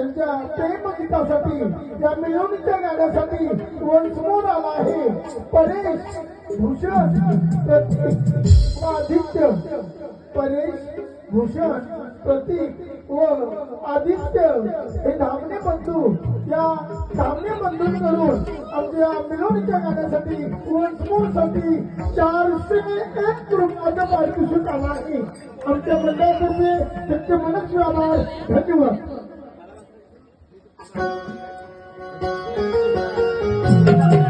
त्यांच्या प्रेमगीतासाठी या मिळवणीच्या गाण्यासाठी वंशमोर आला आहे. परेश भूषण. आदित्य. परेश भूषण. प्रतीक व आदित्य. हे धामणे बंधू या धामणे करून आमच्या मिळवणीच्या गाण्यासाठी वंशमोरसाठी चारशे एक रुपयाचा पारितोषिक आला आहे. आमच्या मंडळातर्फे त्यांचे मनस्वी आभार. धन्यवाद. Música